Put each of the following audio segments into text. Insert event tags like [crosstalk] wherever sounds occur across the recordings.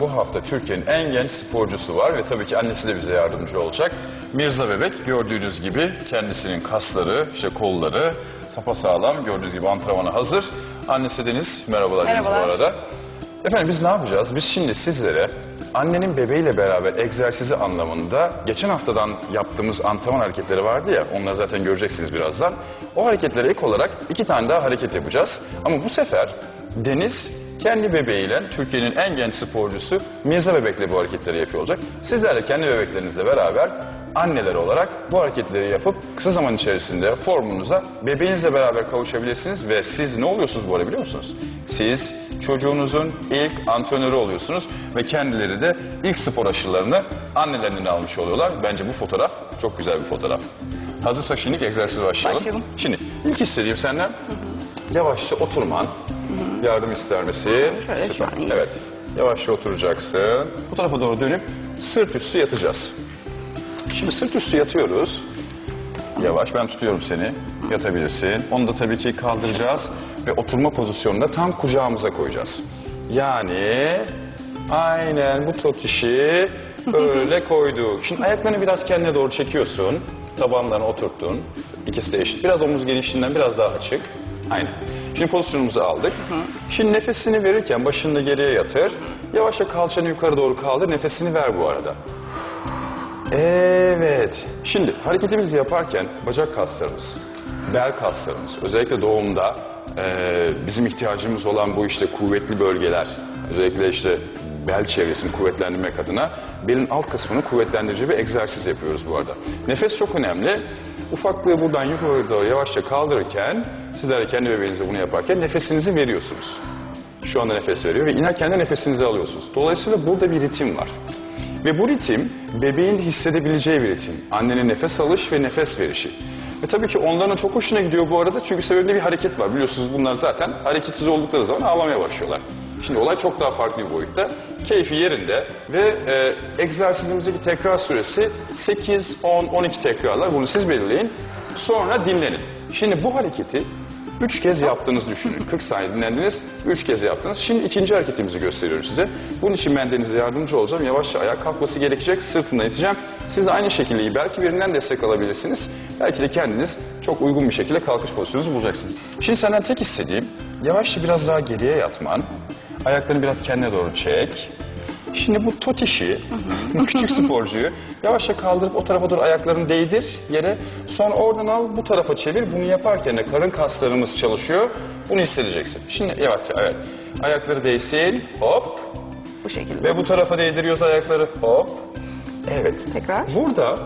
bu hafta Türkiye'nin en genç sporcusu var ve tabii ki annesi de bize yardımcı olacak. Mirza Bebek gördüğünüz gibi kendisinin kasları, işte kolları sapasağlam. Gördüğünüz gibi antrenmana hazır. Annesi Deniz, merhabalar, Deniz bu Merhabalar. arada. Efendim biz ne yapacağız? Biz şimdi sizlere annenin bebeğiyle beraber egzersizi anlamında geçen haftadan yaptığımız antrenman hareketleri vardı ya onları zaten göreceksiniz birazdan. O hareketlere ek olarak iki tane daha hareket yapacağız. Ama bu sefer Deniz kendi bebeğiyle Türkiye'nin en genç sporcusu Mirza Bebek'le bu hareketleri yapıyor olacak. Sizler de kendi bebeklerinizle beraber anneler olarak bu hareketleri yapıp kısa zaman içerisinde formunuza bebeğinizle beraber kavuşabilirsiniz ve siz ne oluyorsunuz bu arada biliyor musunuz? Siz çocuğunuzun ilk antrenörü oluyorsunuz ve kendileri de ilk spor aşılarını annelerinden almış oluyorlar. Bence bu fotoğraf çok güzel bir fotoğraf. Hazırsa şimdi egzersize başlayalım. Başlayalım. Şimdi ilk istediğim senden yavaşça oturman. Yardım ister misin? Şöyle şu an iyiyiz. Evet. Yavaşça oturacaksın. Bu tarafa doğru dönüp sırt üstü yatacağız. Şimdi sırt üstü yatıyoruz. Yavaş ben tutuyorum seni. Yatabilirsin. Onu da tabii ki kaldıracağız ve oturma pozisyonunda tam kucağımıza koyacağız. Yani aynen bu totişi böyle [laughs] koyduk. Şimdi ayaklarını biraz kendine doğru çekiyorsun. Tabanlarına oturttun. İkisi de eşit. Biraz omuz genişliğinden biraz daha açık. Aynen. Şimdi pozisyonumuzu aldık. Şimdi nefesini verirken başını geriye yatır. Yavaşça kalçanı yukarı doğru kaldır. Nefesini ver bu arada. Evet. Şimdi hareketimizi yaparken bacak kaslarımız, bel kaslarımız, özellikle doğumda eee, bizim ihtiyacımız olan bu işte kuvvetli bölgeler, özellikle işte bel çevresini kuvvetlendirmek adına belin alt kısmını kuvvetlendirici bir egzersiz yapıyoruz bu arada. Nefes çok önemli. Ufaklığı buradan yukarı doğru yavaşça kaldırırken, sizler de kendi bebeğinize bunu yaparken nefesinizi veriyorsunuz. Şu anda nefes veriyor ve inerken de nefesinizi alıyorsunuz. Dolayısıyla burada bir ritim var. Ve bu ritim bebeğin de hissedebileceği bir ritim. Annenin nefes alış ve nefes verişi. Ve tabii ki onların çok hoşuna gidiyor bu arada çünkü sebebinde bir hareket var. Biliyorsunuz bunlar zaten hareketsiz oldukları zaman ağlamaya başlıyorlar. Şimdi olay çok daha farklı bir boyutta. Keyfi yerinde ve e, egzersizimizdeki tekrar süresi 8, 10, 12 tekrarlar. Bunu siz belirleyin. Sonra dinlenin. Şimdi bu hareketi Üç kez yaptığınızı düşünün. 40 saniye dinlendiniz, üç kez yaptınız. Şimdi ikinci hareketimizi gösteriyorum size. Bunun için ben denize yardımcı olacağım. Yavaşça ayağa kalkması gerekecek. Sırtından iteceğim. Siz aynı şekilde belki birinden destek alabilirsiniz. Belki de kendiniz çok uygun bir şekilde kalkış pozisyonunuzu bulacaksınız. Şimdi senden tek istediğim yavaşça biraz daha geriye yatman. Ayaklarını biraz kendine doğru çek. Şimdi bu totişi, bu küçük sporcuyu yavaşça kaldırıp o tarafa doğru ayaklarını değdir yere. Sonra oradan al bu tarafa çevir. Bunu yaparken de karın kaslarımız çalışıyor. Bunu hissedeceksin. Şimdi yavaşça evet. Ayakları değsin. Hop. Bu şekilde. Ve bu tarafa değdiriyoruz ayakları. Hop. Evet. Tekrar. Burada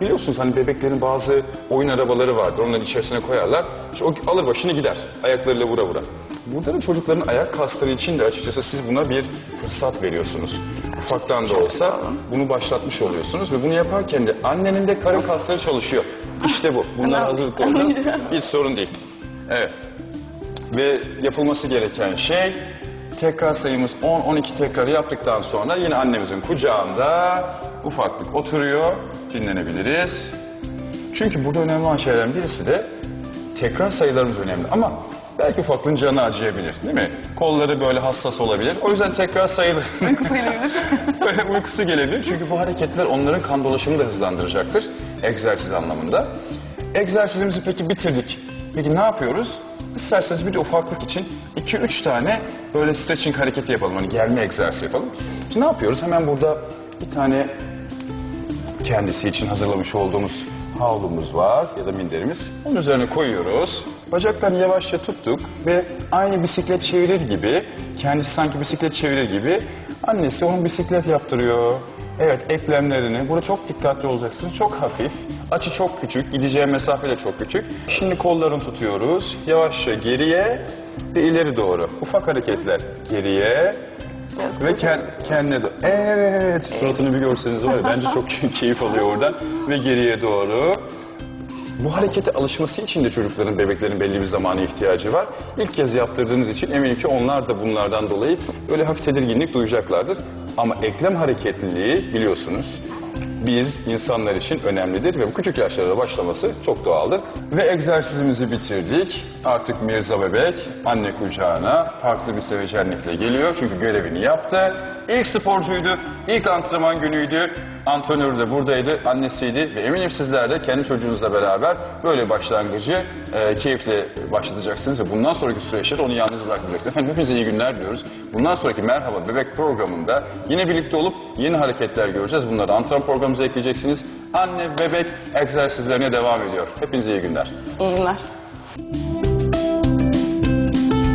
biliyorsunuz hani bebeklerin bazı oyun arabaları vardır. Onların içerisine koyarlar. İşte o alır başını gider. Ayaklarıyla vura vura. Burada da çocukların ayak kasları için de açıkçası siz buna bir fırsat veriyorsunuz. Ufaktan da olsa bunu başlatmış oluyorsunuz ve bunu yaparken de annenin de karın kasları çalışıyor. İşte bu. Bunlar hazırlıklı olacağız. [laughs] Hiç sorun değil. Evet. Ve yapılması gereken şey tekrar sayımız 10-12 tekrar yaptıktan sonra yine annemizin kucağında ufaklık oturuyor. Dinlenebiliriz. Çünkü burada önemli olan şeylerden birisi de tekrar sayılarımız önemli ama belki ufaklığın canı acıyabilir değil mi? Kolları böyle hassas olabilir. O yüzden tekrar sayılır. [laughs] Uykusu gelebilir. [laughs] Böyle uykusu gelebilir. Çünkü bu hareketler onların kan dolaşımını da hızlandıracaktır. Egzersiz anlamında. Egzersizimizi peki bitirdik. Peki ne yapıyoruz? İsterseniz bir de ufaklık için 2-3 tane böyle stretching hareketi yapalım. Hani gelme egzersizi yapalım. Şimdi ne yapıyoruz? Hemen burada bir tane kendisi için hazırlamış olduğumuz havlumuz var ya da minderimiz. Onun üzerine koyuyoruz. Bacaklarını yavaşça tuttuk ve aynı bisiklet çevirir gibi, kendisi sanki bisiklet çevirir gibi annesi onun bisiklet yaptırıyor. Evet eklemlerini, burada çok dikkatli olacaksınız. Çok hafif, açı çok küçük, gideceği mesafe de çok küçük. Şimdi kollarını tutuyoruz. Yavaşça geriye ve ileri doğru. Ufak hareketler. Geriye Biraz ve ken- kendine doğru. Evet. Suratını bir görseniz var ya bence çok [laughs] keyif alıyor oradan. Ve geriye doğru. Bu harekete alışması için de çocukların, bebeklerin belli bir zamana ihtiyacı var. İlk kez yaptırdığınız için eminim ki onlar da bunlardan dolayı böyle hafif tedirginlik duyacaklardır. Ama eklem hareketliliği biliyorsunuz biz insanlar için önemlidir ve bu küçük yaşlarda başlaması çok doğaldır. Ve egzersizimizi bitirdik. Artık Mirza Bebek anne kucağına farklı bir sevecenlikle geliyor. Çünkü görevini yaptı. İlk sporcuydu, ilk antrenman günüydü. Antrenörü de buradaydı, annesiydi ve eminim sizler de kendi çocuğunuzla beraber böyle başlangıcı e, keyifle başlatacaksınız ve bundan sonraki süreçte onu yalnız bırakmayacaksınız. Efendim hepinize iyi günler diliyoruz. Bundan sonraki Merhaba Bebek programında yine birlikte olup yeni hareketler göreceğiz. Bunları antrenman programımıza ekleyeceksiniz. Anne bebek egzersizlerine devam ediyor. Hepinize iyi günler. İyi günler.